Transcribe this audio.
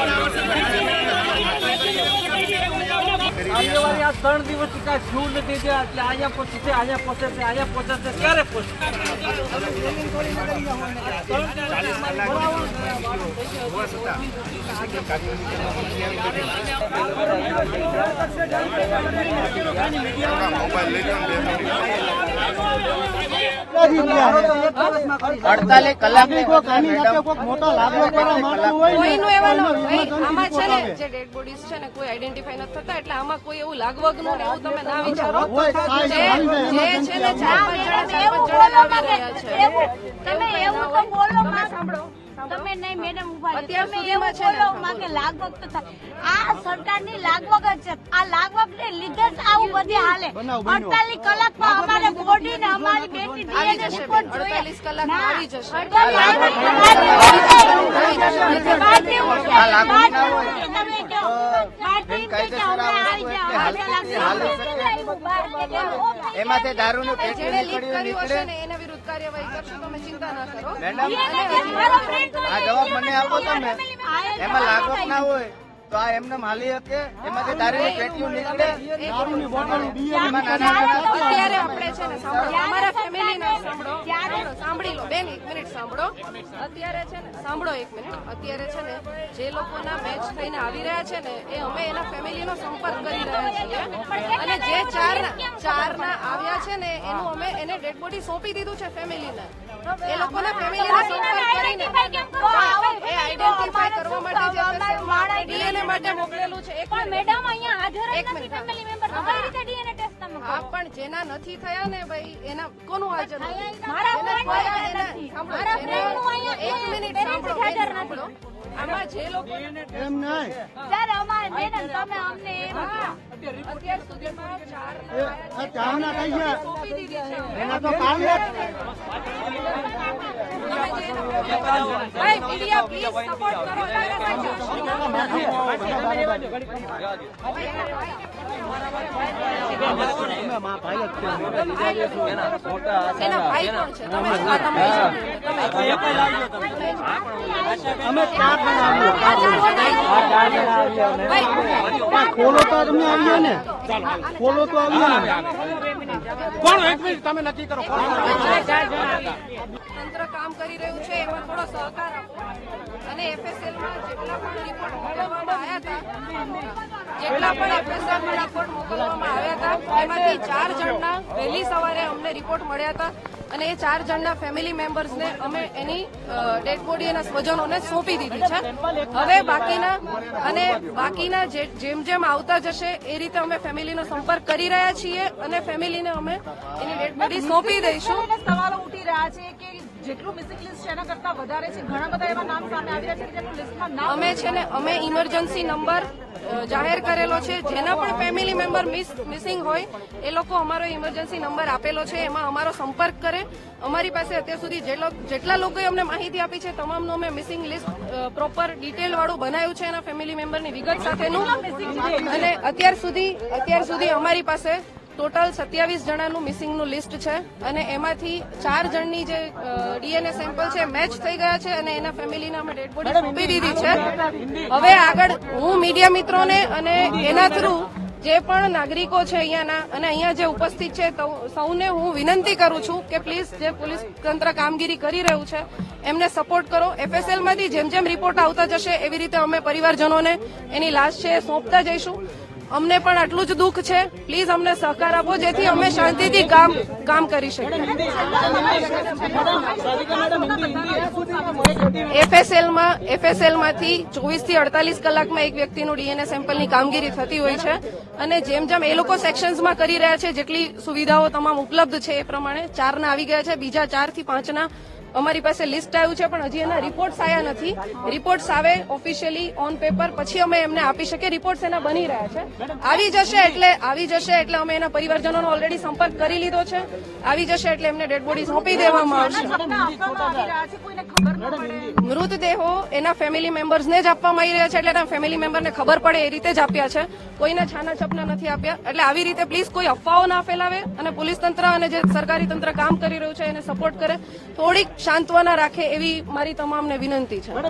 ના આગેવાની આ ત્રણ દિવસથી કાંઈ થયું નથી જે એટલે અહીંયા પહોંચી છે અહીંયા પહોંચે છે અહીંયા પહોંચે ક્યારે પહોંચે? અડતાલીસ કલાક કોઈનું એવા ન ભાઈ આમાં છે ને જે ડેડ બોડીઝ છે ને કોઈ આઈડેન્ટિફાઈ નથી થતા એટલે આમાં કોઈ એવું લાગવગનું ને એવું તમે ના વિચારો. જે જે છે ને ચાર પાંચ જણા ચાર પાંચ જણા લાગી રહ્યા છે. તમે એવું તો બોલો સાંભળો. તમે નહીં મેડમ ઊભા અત્યાર તમે સુધીમાં એવું. બોલો માં કે લાગવગ તો થાય આ સરકારની લાગવગ જ છે આ લાગવગ ને લીધે જ આવું બધી હાલે અડતાલીસ કલાકમાં અમારે બોડી ને અમારી બેટી આવી DNA જશે જોઈએ. 48 કલાકમાં આવી જશે. 48 કલાકમાં બહારથી ઉઠે. આ લાગવગ ના હોય. બહારથી તમે કહો. એમાંથી દારૂનું પેટી નીકળ્યું નીકળે. એના વિરુદ્ધ કાર્યવાહી કરશું તમે ચિંતા ના કરો. મેડમ આ જવાબ મને આપો તમે. એમાં લાગવગ ના હોય તો આ એમને માલી શકે. એમાંથી દારૂની પેટીઓ નીકળે. અત્યારે આપણે છે ને સાંભળો અમારા ફેમિલીને સાંભળો સાંભળો, સાંભળી લો બેન એક મિનિટ સાંભળો. અત્યારે છે ને સાંભળો એક મિનિટ. અત્યારે છે ને જે લોકોના મેચ થઈને આવી રહ્યા છે ને એ અમે એના ફેમિલીનો સંપર્ક કરી રહ્યા છીએ. અને જે ચાર ચાર ના આવ્યા છે ને એનું અમે એને ડેડ બોડી સોંપી દીધું છે ફેમિલીને એ લોકોના ફેમિલીનો સંપર્ક કરીને. એ આઈડેન્ટિફાઈ કરવા માટે જે ડીએનએ માટે મોકલેલું છે. એક મેડમ અહીંયા હાજર એક મિનિટ. ફેમિલી મેમ્બર તો કઈ રીતે ડીએનએ ટેસ્ટ તમે હા પણ જેના નથી થયા ને ભાઈ એના કોનું હાજર? મારા એક મિનિટ સાંભળો, નથી. આમાં જે લોકો સર અમારે મેડમ તમે અમને એમ અત્યાર સુધીમાં ચાર સોંપી દીધી છે એના તો કામ કરો. એના ભાઈ કોણ છે તમે તમે અમે ખોલો તો તમે આવીએ ને. ખોલો તો આવીએ ને. કોણ? એક મિનિટ, તમે નક્કી કરો તંત્ર કામ કરી રહ્યું છે, એમાં થોડો સહકાર આપો. અને એફએસએલમાં જેટલા પણ રિપોર્ટ મોકલવામાં આવ્યા હતા, જેટલા પણ એફએસએલમાં રિપોર્ટ મોકલવામાં આવ્યા હતા, એમાંથી ચાર જણના વહેલી સવારે અમને રિપોર્ટ મળ્યા હતા અને એ ચાર જણના ફેમિલી મેમ્બર્સને અમે એની ડેડ બોડી એના સ્વજનોને સોંપી દીધી છે. હવે બાકીના અને બાકીના જેમ જેમ આવતા જશે એ રીતે અમે ફેમિલીનો સંપર્ક કરી રહ્યા છીએ અને ફેમિલીને અમે એની ડેડ બોડી સોંપી દઈશું. સવાલો ઉઠી રહ્યા છે કે જેટલું મિસિંગ લિસ્ટ છે એના કરતા વધારે છે. ઘણા બધા એવા નામ સામે આવી રહ્યા છે કે જેનું લિસ્ટમાં અમે છે ને અમે ઇમરજન્સી નંબર જાહેર કરેલો છે. જેના પણ ફેમિલી મેમ્બર મિસ મિસિંગ હોય, એ લોકો અમારો ઇમરજન્સી નંબર આપેલો છે. એમાં અમારો સંપર્ક કરે. અમારી પાસે અત્યાર સુધી જેટલા લોકોએ અમને માહિતી આપી છે, તમામનું અમે મિસિંગ લિસ્ટ પ્રોપર ડિટેલ વાળું બનાવ્યું છે એના ફેમિલી મેમ્બરની વિગત સાથેનું. અને અત્યાર સુધી અત્યાર સુધી અમારી પાસે ટોટલ સત્યાવીસ જણાનું મિસિંગનું લિસ્ટ છે અને એમાંથી ચાર જણની જે ડીએનએ સેમ્પલ છે મેચ થઈ ગયા છે અને એના ફેમિલીને અમે ડેડ બોડી સોંપી દીધી છે. હવે આગળ હું મીડિયા મિત્રોને અને એના થ્રુ જે પણ નાગરિકો છે અહીંયાના અને અહીંયા જે ઉપસ્થિત છે સૌને હું વિનંતી કરું છું કે પ્લીઝ જે પોલીસ તંત્ર કામગીરી કરી રહ્યું છે એમને સપોર્ટ કરો. એફએસએલમાંથી જેમ જેમ રિપોર્ટ આવતા જશે એવી રીતે અમે પરિવારજનોને એની લાશ છે સોંપતા જઈશું. અમને પણ આટલું જ દુઃખ છે. પ્લીઝ અમને સહકાર આપો, જેથી અમે શાંતિથી કામ કામ કરી શકીએ. એફએસએલમાં એફએસએલમાંથી ચોવીસથી અડતાલીસ કલાકમાં એક વ્યક્તિનું ડીએનએ સેમ્પલની કામગીરી થતી હોય છે. અને જેમ જેમ એ લોકો સેક્શન્સમાં કરી રહ્યા છે, જેટલી સુવિધાઓ તમામ ઉપલબ્ધ છે એ પ્રમાણે ચારના આવી ગયા છે. બીજા ચારથી પાંચના અમારી પાસે લિસ્ટ આવ્યું છે, પણ હજી એના રિપોર્ટ્સ આવ્યા નથી. રિપોર્ટ્સ આવે ઓફિશિયલી ઓન પેપર પછી અમે એમને આપી શકીએ. રિપોર્ટ્સ એના બની રહ્યા છે. આવી જશે એટલે, આવી જશે એટલે અમે એના પરિવારજનોનો ઓલરેડી સંપર્ક કરી લીધો છે. આવી જશે એટલે એમને ડેડ બોડી સોંપી દેવામાં આવશે. મૃતદેહો એના ફેમિલી મેમ્બર્સને જ આપવામાં આવી રહ્યા છે. એટલે એના ફેમિલી મેમ્બરને ખબર પડે એ રીતે જ આપ્યા છે. કોઈને છાના છપના નથી આપ્યા. એટલે આવી રીતે પ્લીઝ કોઈ અફવાઓ ના ફેલાવે અને પોલીસ તંત્ર અને જે સરકારી તંત્ર કામ કરી રહ્યું છે એને સપોર્ટ કરે. થોડીક સાંત્વના રાખે એવી મારી તમામને વિનંતી છે.